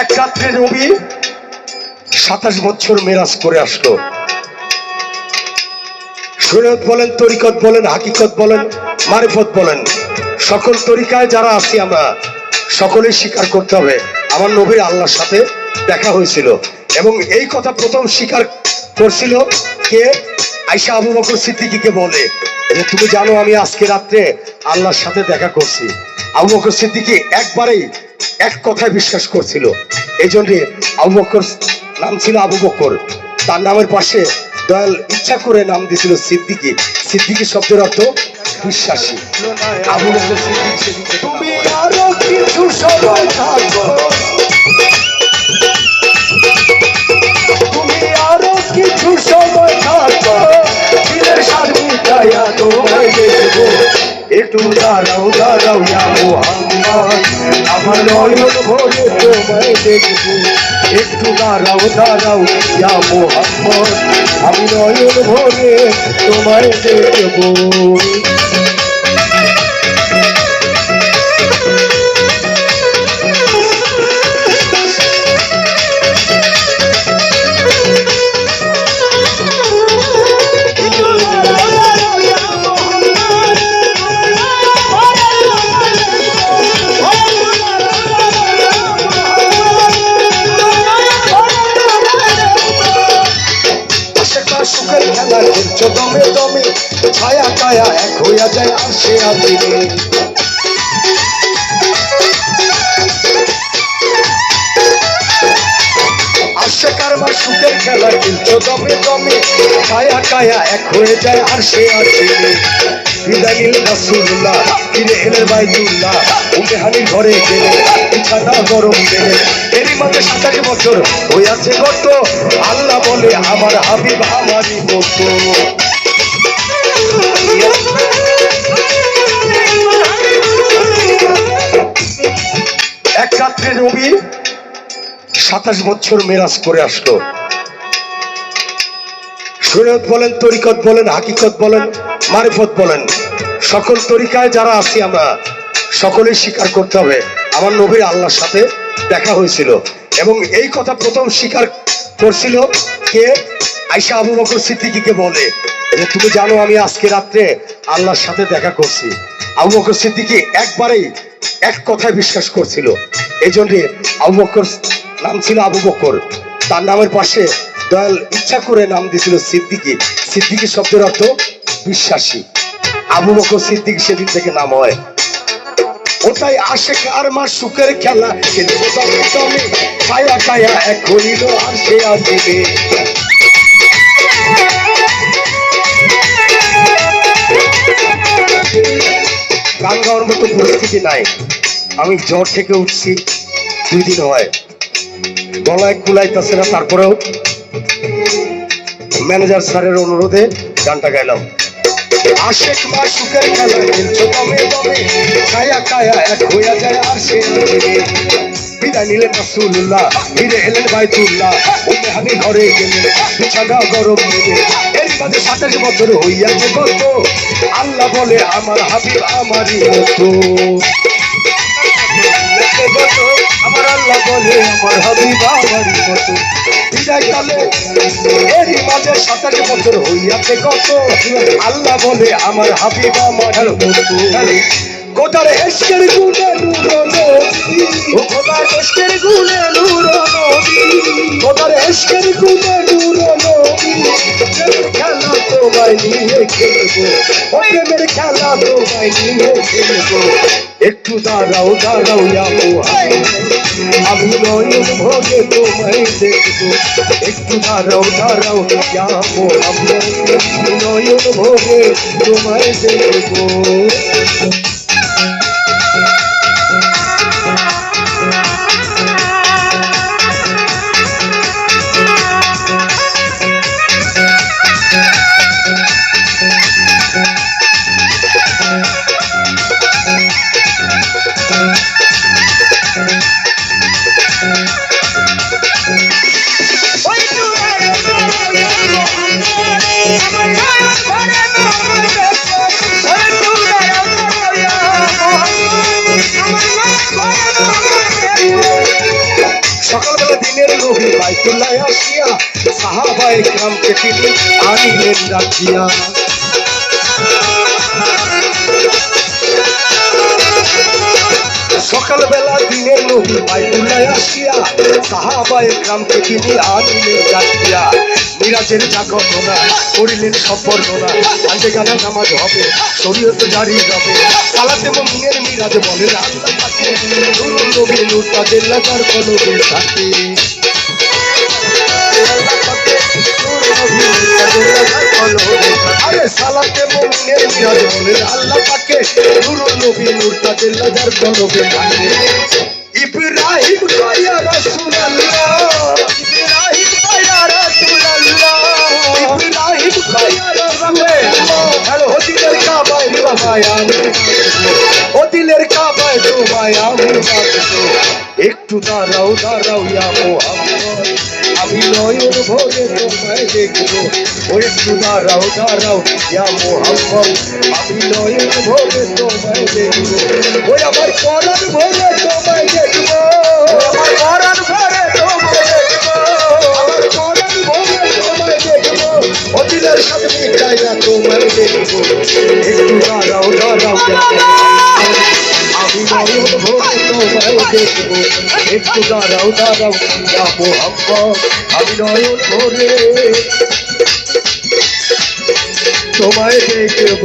এক রাত্রে রবি সাতাশ বছর মেরাজ করে আসলো। শরীয়ত বলেন, তরিকত বলেন, হাকিকত বলেন, মারিফত বলেন, সকল তরিকায় যারা আছি আমরা, সকলেই স্বীকার করতে হবে। আমার নবীর আল্লাহর সাথে দেখা হয়েছিল এবং এই কথা প্রথম স্বীকার করছিল কে? আইসা আবু বকর সিদ্দিকীকে বলে। তুমি জানো আমি আজকে রাত্রে আল্লাহর সাথে দেখা করছি। আবু বকর সিদ্দিকী একবারেই এক কথায় বিশ্বাস করছিল। এই জন্যে আবু নাম ছিল আবু বকর। তার নামের পাশে দয়াল ইচ্ছা করে নাম দিয়েছিল সিদ্দিকী। সিদ্দিকী শব্দের অর্থ বিশ্বাসী। আবু বকর সিদ্দিক একটু দাঁড়াও দাঁড়াও যাব আমার নয়ন ভরে তোমায় দেখব। একটু দাঁড়াও দাঁড়াও ইয়া মোহাম্মদ আমি নয়ন ভরে তোমায় দেখব। দমে দমে, ছায়া কায়া এক হইয়া যায় আসে আসিনে আসে কারবার খেলছো দমে দমে এক হয়ে যায় আর সে উমেহানির ঘরে গেলেন বিছানা গরম দিলেন এরই মাঝে সাতাশ বছর হইয়াছে গত, আল্লাহ বলে, আমার হাবিব আমারই মতো রাত্রে রবি সাতাশ বছর মেরাজ করে আসলো। শরীয়ত বলেন, তরিকত বলেন, হাকিকত বলেন, মারিফত বলেন, সকল তরিকায় যারা আছি আমরা, সকলেই স্বীকার করতে হবে। আমার নবীর আল্লাহর সাথে দেখা হয়েছিল এবং এই কথা প্রথম স্বীকার করছিল কে? আইসা আবু বকর সিদ্দিকীকে বলে। তুমি জানো আমি আজকে রাত্রে আল্লাহর সাথে দেখা করছি। আবু বকর সিদ্দিকী একবারেই এক কথায় বিশ্বাস করছিল। এই জন্য আবু বকর নাম ছিল আবু বকর। তার নামের পাশে দয়াল ইচ্ছা করে নাম দিয়েছিল সিদ্দিকী। সিদ্দিকী শব্দের অর্থ বিশ্বাসী। আবু বকর সিদ্দিক সেদিন থেকে নাম হয়। ওটাই আসে আর মা সুখের খেলা। কিন্তু হইল আর আসিবে গান গাওয়ার মতো পরিস্থিতি নাই। আমি জ্বর থেকে উঠছি, দুই দিন হয়। গলায় কুলাইতেছে না, তারপরেও ম্যানেজার স্যারের অনুরোধে গানটা গাইলাম। আশেক মা সুখের খেলা খেলছো দমে দমে, ছায়া কায়া এক হইয়া যায় আর সে বিদায় নিলেন রাসূলুল্লাহ, ফিরে এলেন বাইতুল্লাহ উম্মেহানি ঘরে গেলেন গরম মাঝে সাতাশ বছর হইয়াছে কত আল্লাহ বলে, আমার হাবিব আমারই মতো আমার আল্লাহ বলে, আমার হাবিব আমারই মতো বিদায় কালে এরই মাঝে সাতাশ বছর হইয়াছে কত আল্লাহ বলে, আমার হাবিব আমার মতো কোথার এসকের গুণে নূর নবী ও কোথার এসকের গুণে নূর নবী কোথার এসকের গুণে নূর নবী খেলা তোমায় নিয়ে খেলব। ও প্রেমের খেলা তোমায় নিয়ে খেলব। একটু দাঁড়াও দাঁড়াও মোহাম্মদ আমি নয়ন ভোগে তোমায় দেখব। একটু দাঁড়াও দাঁড়াও মোহাম্মদ আমি নয়ন ভোগে তোমায় দেখব। বাইতুল্লাহ আসিয়া সাহাবা একরামকে তিনি আনিলেন সকালবেলা দিনের নবী বাইতুল্লাহ আসিয়া সাহাবা একরামকে তিনি আনিলেন রাখিয়া। মিরাজের জাগরণা করিলেন সব বর্ণনা। আজকে গানা নামাজ হবে, শরীয়ত জারি যাবে। সালাতে মমিনের মিরাজ বলেন আল্লাহ পাকে নুরুল নবী নূর তাদের লাগার কলবে থাকে। সালাতে মমিনের মিরাজ বলেন আল্লাহ পাকে নুরুল নবী নূর তাদের লাগার কলবে থাকে ইব্রাহিম কয়া রাসূলুল্লাহ ইব্রাহিম কয়া রাসূলুল্লাহ ইব্রাহিম কয়া রাসূলুল্লাহ আর হদিলের কাবায় তোমায় আমি হদিলের কাবায় তোমায় আমি একটু দাঁড়াও দাঁড়াও ইয়া মোহাম্মদ নয়ন ভরে তোমায় দেখব ও একটু দাঁড়াও দাঁড়াও ইয়া মোহাম্মদ নয়ন ভরে তোমায় দেখব ওই আমার পরাণ ভরে তোমায় দেখব আমার পরাণ ভরে তোমায় দেখব আমার পরাণ ভরে তোমায় দেখব অদিলের সাথে মিটাইয়া তোমায় দেখব একটু দাঁড়াও দাঁড়াও নয়ন ভরে তোমায় দেখব একটু দাঁড়াও দাঁড়াও ভরে তোমায় দেখব